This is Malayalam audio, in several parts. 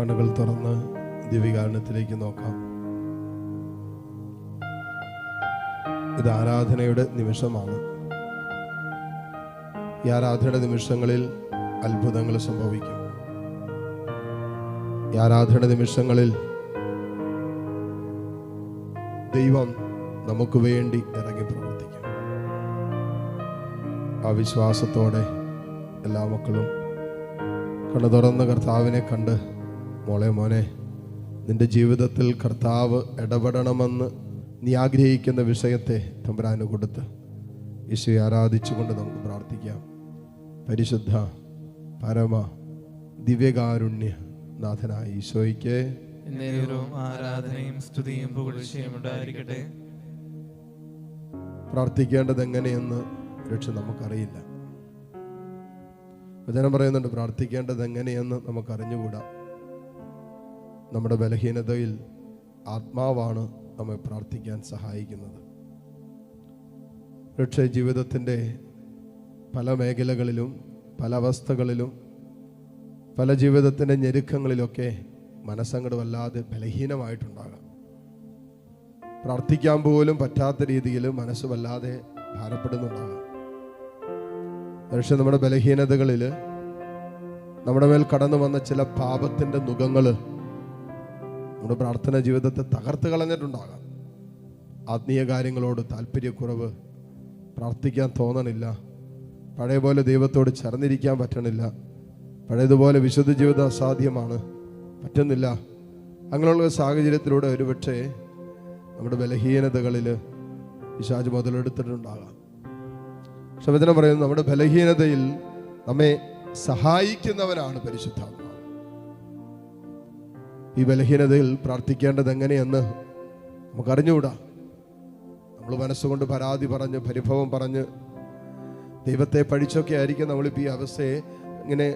കണ്ണുകൾ തുറന്ന് ദിവ്യകാരണത്തിലേക്ക് നോക്കാം. ഇത് ആരാധനയുടെ നിമിഷമാണ്. ഈ ആരാധനയുടെ നിമിഷങ്ങളിൽ അത്ഭുതങ്ങൾ സംഭവിക്കും. ഈ ആരാധനയുടെ നിമിഷങ്ങളിൽ ദൈവം നമുക്ക് വേണ്ടി ഇറങ്ങി പ്രവർത്തിക്കും. ആ വിശ്വാസത്തോടെ എല്ലാ മക്കളും കണ്ണു തുറന്ന് കർത്താവിനെ കണ്ട് മോളെ മോനെ നിന്റെ ജീവിതത്തിൽ കർത്താവ് ഇടപെടണമെന്ന് നീ ആഗ്രഹിക്കുന്ന വിഷയത്തെ തമ്പുരാന് കൊടുത്ത് ഈശോയെ ആരാധിച്ചുകൊണ്ട് നമുക്ക് പ്രാർത്ഥിക്കാം. പരിശുദ്ധ പരമ ദിവ്യകാരുണ്യ നാഥനായ ഈശോയ്ക്ക് ആരാധനയും സ്തുതിയും പുകഴ്ചയും ഉണ്ടായിരിക്കട്ടെ. പ്രാർത്ഥിക്കേണ്ടത് എങ്ങനെയെന്ന് രക്ഷ നമുക്കറിയില്ല. വചനം പറയുന്നുണ്ട് പ്രാർത്ഥിക്കേണ്ടത് എങ്ങനെയെന്ന് നമുക്ക് അറിഞ്ഞുകൂടാ നമ്മുടെ ബലഹീനതയിൽ ആത്മാവാണ് നമ്മെ പ്രാർത്ഥിക്കാൻ സഹായിക്കുന്നത്. രക്ഷ ജീവിതത്തിന്റെ പല മേഖലകളിലും പല അവസ്ഥകളിലും പല ജീവിതത്തിന്റെ ഞെരുക്കങ്ങളിലൊക്കെ മനസ്സങ്ങട് വല്ലാതെ ബലഹീനമായിട്ടുണ്ടാകാം. പ്രാർത്ഥിക്കാൻ പോലും പറ്റാത്ത രീതിയിൽ മനസ്സ് വല്ലാതെ ഭാരപ്പെടുന്നുണ്ടാകാം. പക്ഷെ നമ്മുടെ ബലഹീനതകളിൽ നമ്മുടെ മേൽ കടന്നു വന്ന ചില പാപത്തിന്റെ നുഖങ്ങൾ നമ്മുടെ പ്രാർത്ഥന ജീവിതത്തെ തകർത്ത് കളഞ്ഞിട്ടുണ്ടാകാം. ആത്മീയ കാര്യങ്ങളോട് താല്പര്യക്കുറവ് പ്രാർത്ഥിക്കാൻ തോന്നണില്ല. പഴയ പോലെ ദൈവത്തോട് ചേർന്നിരിക്കാൻ പറ്റണില്ല. പഴയതുപോലെ വിശുദ്ധ ജീവിതം അസാധ്യമാണ്. പറ്റുന്നില്ല. അങ്ങനെയുള്ള സാഹചര്യത്തിലൂടെ ഒരുപക്ഷെ നമ്മുടെ ബലഹീനതകളിൽ പിശാജ് മുതലെടുത്തിട്ടുണ്ടാകാം. ക്ഷമതനം പറയുന്നത് നമ്മുടെ ബലഹീനതയിൽ നമ്മെ സഹായിക്കുന്നവനാണ് പരിശുദ്ധാത്മാവ് ഈ ബലഹീനതയിൽ പ്രാർത്ഥിക്കേണ്ടത് എങ്ങനെയെന്ന് നമുക്ക് അറിഞ്ഞുകൂടാ. നമ്മൾ മനസ്സുകൊണ്ട് പരാതി പറഞ്ഞ് പരിഭവം പറഞ്ഞ് ദൈവത്തെ പഴിച്ചൊക്കെ ആയിരിക്കും നമ്മളിപ്പോൾ ഈ അവസ്ഥയെ ഇങ്ങനെ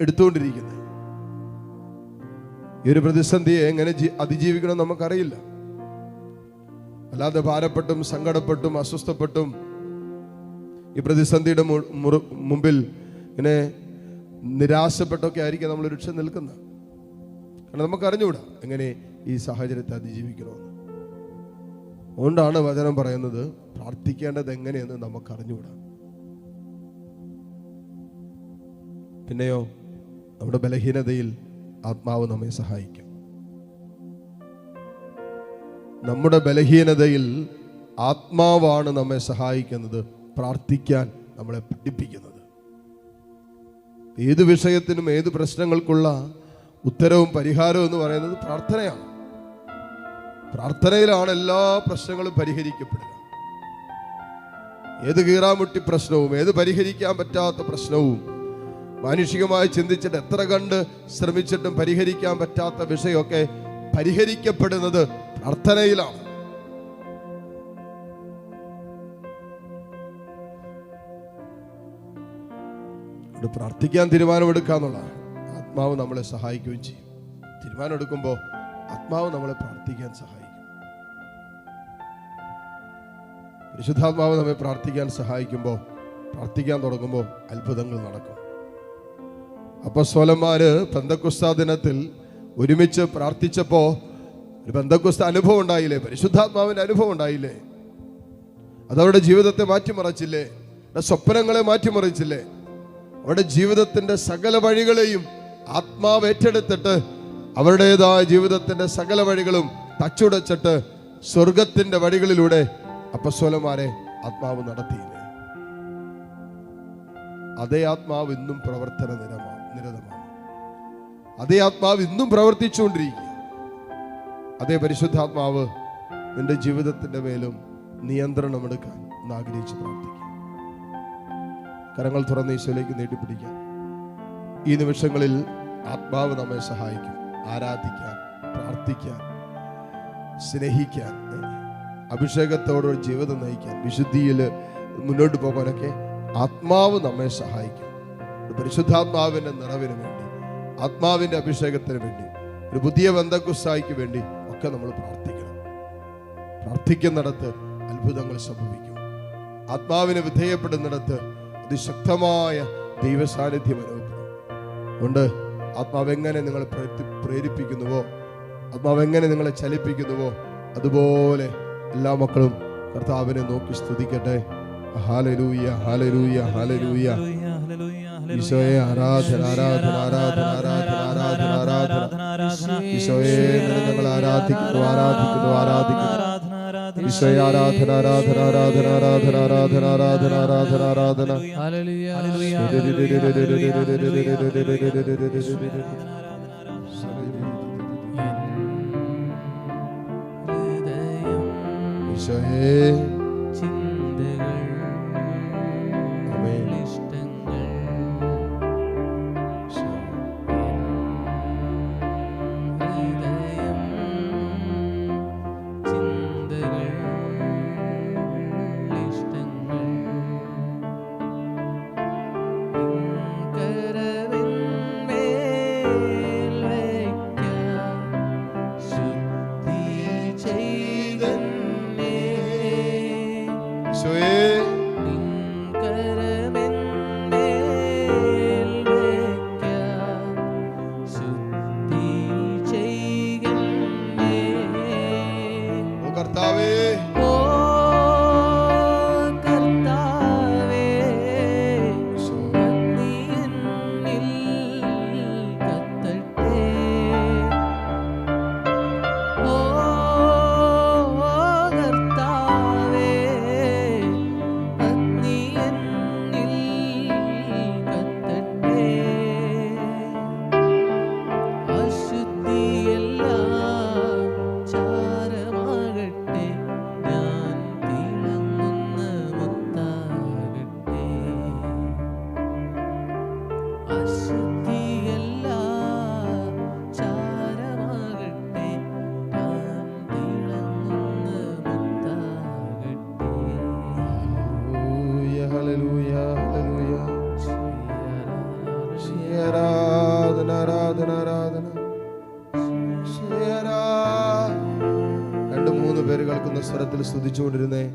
എടുത്തുകൊണ്ടിരിക്കുന്നത്. ഈ ഒരു പ്രതിസന്ധിയെ എങ്ങനെ അതിജീവിക്കണം നമുക്കറിയില്ല. അല്ലാതെ ഭാരപ്പെട്ടും സങ്കടപ്പെട്ടും അസ്വസ്ഥപ്പെട്ടും ഈ പ്രതിസന്ധിയുടെ മുമ്പിൽ ഇങ്ങനെ നിരാശപ്പെട്ടൊക്കെ ആയിരിക്കും നമ്മൾ രക്ഷ നിൽക്കുന്നത്. കാരണം നമുക്ക് അറിഞ്ഞുകൂടാ എങ്ങനെ ഈ സാഹചര്യത്തെ അതിജീവിക്കണമെന്ന്. അതുകൊണ്ടാണ് വചനം പറയുന്നത് പ്രാർത്ഥിക്കേണ്ടത് എങ്ങനെയെന്ന് നമുക്ക് അറിഞ്ഞുകൂടാ പിന്നെയോ നമ്മുടെ ബലഹീനതയിൽ ആത്മാവ് നമ്മെ സഹായിക്കും. നമ്മുടെ ബലഹീനതയിൽ ആത്മാവാണ് നമ്മെ സഹായിക്കുന്നത് പ്രാർത്ഥിക്കാൻ നമ്മളെ പഠിപ്പിക്കുന്നത്. ഏത് വിഷയത്തിനും ഏത് പ്രശ്നങ്ങൾക്കുള്ള ഉത്തരവും പരിഹാരവും എന്ന് പറയുന്നത് പ്രാർത്ഥനയാണ്. പ്രാർത്ഥനയിലാണ് എല്ലാ പ്രശ്നങ്ങളും പരിഹരിക്കപ്പെടുക. ഏത് കീറാമുട്ടി പ്രശ്നവും ഏത് പരിഹരിക്കാൻ പറ്റാത്ത പ്രശ്നവും മാനുഷികമായി ചിന്തിച്ചിട്ട് എത്ര കണ്ട് ശ്രമിച്ചിട്ടും പരിഹരിക്കാൻ പറ്റാത്ത വിഷയമൊക്കെ പരിഹരിക്കപ്പെടുന്നത് പ്രാർത്ഥനയിലാണ്. പ്രാർത്ഥിക്കാൻ തീരുമാനമെടുക്കാന്നുള്ളതാണ്. ആത്മാവ് നമ്മളെ സഹായിക്കുകയും ചെയ്യും. തീരുമാനം എടുക്കുമ്പോൾ ആത്മാവ് നമ്മളെ പ്രാർത്ഥിക്കാൻ സഹായിക്കും. പരിശുദ്ധാത്മാവ് നമ്മെ പ്രാർത്ഥിക്കാൻ സഹായിക്കുമ്പോൾ പ്രാർത്ഥിക്കാൻ തുടങ്ങുമ്പോൾ അത്ഭുതങ്ങൾ നടക്കും. അപ്പസ്വലന്മാര് പെന്തക്കുസ്ത ദിനത്തിൽ ഒരുമിച്ച് പ്രാർത്ഥിച്ചപ്പോ ഒരു ബന്ധക്കുസ്ത അനുഭവം ഉണ്ടായില്ലേ? പരിശുദ്ധാത്മാവിന്റെ അനുഭവം ഉണ്ടായില്ലേ? അതവരുടെ ജീവിതത്തെ മാറ്റിമറിച്ചില്ലേ? സ്വപ്നങ്ങളെ മാറ്റിമറിച്ചില്ലേ? അവരുടെ ജീവിതത്തിന്റെ സകല വഴികളെയും ആത്മാവ് ഏറ്റെടുത്തിട്ട് അവരുടേതായ ജീവിതത്തിന്റെ സകല വഴികളും തച്ചുടച്ചിട്ട് സ്വർഗത്തിന്റെ വഴികളിലൂടെ അപ്പസ്വലന്മാരെ ആത്മാവ് നടത്തിയില്ലേ? അതേ ആത്മാവ് ഇന്നും പ്രവർത്തന നിരതമാണ്. അതേ ആത്മാവ് ഇന്നും പ്രവർത്തിച്ചുകൊണ്ടിരിക്കുക. അതേ പരിശുദ്ധാത്മാവ് നിന്റെ ജീവിതത്തിന്റെ മേലും നിയന്ത്രണമെടുക്കാൻ ഒന്ന് ആഗ്രഹിച്ച് പ്രാർത്ഥിക്കുക കരങ്ങൾ തുറന്ന് ഈശോയിലേക്ക് നീട്ടിപ്പിടിക്കാം. ഈ നിമിഷങ്ങളിൽ ആത്മാവ് നമ്മെ സഹായിക്കും. ആരാധിക്കാൻ പ്രാർത്ഥിക്കാൻ സ്നേഹിക്കാൻ അഭിഷേകത്തോടെ ജീവിതം നയിക്കാൻ വിശുദ്ധിയിൽ മുന്നോട്ട് പോകാനൊക്കെ ആത്മാവ് നമ്മെ സഹായിക്കും. പരിശുദ്ധാത്മാവിന്റെ നിറവിന് വേണ്ടി ആത്മാവിന്റെ അഭിഷേകത്തിന് വേണ്ടി ഒരു പുതിയ ബന്ധകുസ്സായിക്ക് വേണ്ടി ഒക്കെ നമ്മൾ പ്രാർത്ഥിക്കണം. പ്രാർത്ഥിക്കുന്നിടത്ത് അത്ഭുതങ്ങൾ സംഭവിക്കും. ആത്മാവിന് വിധേയപ്പെടുന്നിടത്ത് അതിശക്തമായ ദൈവസാന്നിധ്യം അതുകൊണ്ട് ആത്മാവ് എങ്ങനെ നിങ്ങളെ പ്രേരി- പ്രേരിപ്പിക്കുന്നുവോ? ആത്മാവ് എങ്ങനെ നിങ്ങളെ ചലിപ്പിക്കുന്നുവോ? അതുപോലെ എല്ലാ മക്കളും കർത്താവിനെ നോക്കി സ്തുതിക്കട്ടെ. ഹാലലൂയ ഹാലലൂയ ഹാലലൂയ ഈശോയെ ആരാധന ആരാധന ആരാധന ആരാധന ആരാധന ആരാധന. ഈശോയെ ഞങ്ങൾ ആരാധിക്കുന്നു ആരാധിക്കുന്നു ആരാധിക്കുന്നു. ഈശോയെ ആരാധന ആരാധന ആരാധന ആരാധന ആരാധന ആരാധന ആരാധന ആരാധന ഈശോയെ സ്വരത്തിൽ സ്തുതിച്ചുകൊണ്ടിരുന്നേ.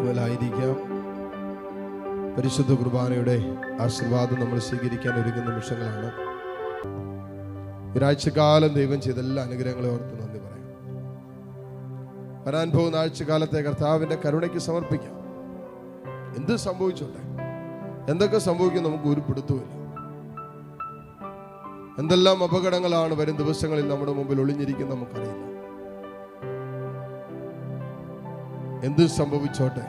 ഒട്ടുമേലായിരിക്കാം പരിശുദ്ധ കുർബാനയുടെ ആശീർവാദം നമ്മൾ സ്വീകരിക്കാൻ ഒരുങ്ങുന്ന നിമിഷങ്ങളാണ്. ഒരാഴ്ചക്കാലം ദൈവം ചെയ്ത എല്ലാ അനുഗ്രഹങ്ങളെ ഓർത്ത് നന്ദി പറയാം. വരാൻ പോകുന്ന ആഴ്ചക്കാലത്തെ കർത്താവിന്റെ കരുണയ്ക്ക് സമർപ്പിക്കാം. എന്ത് സംഭവിച്ചോട്ടെ? എന്തൊക്കെ സംഭവിക്കും നമുക്ക് ഒരു എന്തെല്ലാം അപകടങ്ങളാണ് വരും ദിവസങ്ങളിൽ നമ്മുടെ മുമ്പിൽ ഒളിഞ്ഞിരിക്കുന്ന നമുക്കറിയില്ല. എന്ത് സംഭവിച്ചോട്ടെ.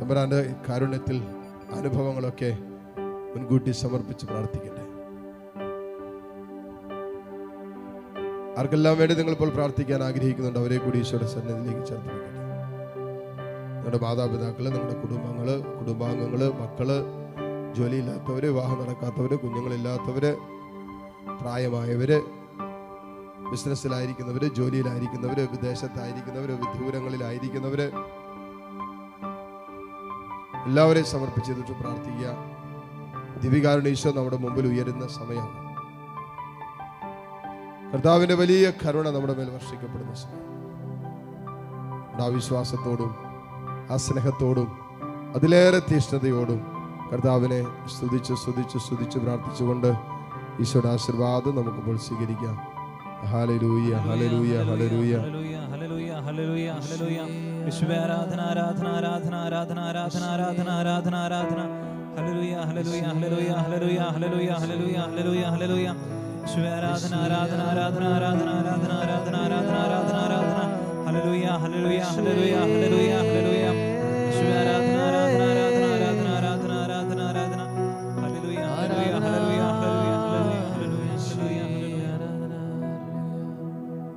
തമ്പരാന്റെ കാരുണ്യത്തിൽ അനുഭവങ്ങളൊക്കെ മുൻകൂട്ടി സമർപ്പിച്ച് പ്രാർത്ഥിക്കട്ടെ. ആർക്കെല്ലാം വേണ്ടി നിങ്ങൾ ഇപ്പോൾ പ്രാർത്ഥിക്കാൻ ആഗ്രഹിക്കുന്നുണ്ട് അവരെ കൂടി ഈശോയുടെ സന്നിധിയിലേക്ക് ചേർത്ത് വെക്കട്ടെ നിങ്ങളുടെ മാതാപിതാക്കൾ നിങ്ങളുടെ കുടുംബങ്ങൾ കുടുംബാംഗങ്ങൾ മക്കൾ ജോലിയില്ലാത്തവര് വിവാഹം നടക്കാത്തവര് കുഞ്ഞുങ്ങളില്ലാത്തവര് പ്രായമായവര് ബിസിനസ്സിലായിരിക്കുന്നവര് ജോലിയിലായിരിക്കുന്നവര് വിദേശത്തായിരിക്കുന്നവര് വിദൂരങ്ങളിലായിരിക്കുന്നവര് എല്ലാവരെയും സമർപ്പിച്ചിട്ട് പ്രാർത്ഥിക്കുക. ദിവികാരുടെ ഈശോ നമ്മുടെ മുമ്പിൽ ഉയരുന്ന സമയമാണ്. കർത്താവിന്റെ വലിയ കരുണ നമ്മുടെ മേൽ വർഷിക്കപ്പെടുന്ന സമയം. വിശ്വാസത്തോടും ആ സ്നേഹത്തോടും അതിലേറെ തീഷ്ണതയോടും കർത്താവിനെ സ്തുതിച്ച് സ്തുതിച്ച് സ്തുതിച്ച് പ്രാർത്ഥിച്ചുകൊണ്ട് ഈശോയുടെ ആശീർവാദം നമുക്കിപ്പോൾ സ്വീകരിക്കാം. ഹല്ലേലൂയ ഹല്ലേലൂയ ഹല്ലേലൂയ യേശുവേ ആരാധന ആരാധന ആരാധന ആരാധന ആരാധന ആരാധന ആരാധന ആരാധന hallelujah hallelujah hallelujah hallelujah hallelujah hallelujah hallelujah hallelujah യേശുവേ ആരാധന ആരാധന ആരാധന ആരാധന ആരാധന ആരാധന ആരാധന ആരാധന ആരാധന ഹല്ലേലൂയ ഹല്ലേലൂയ ഹല്ലേലൂയ ഹല്ലേലൂയ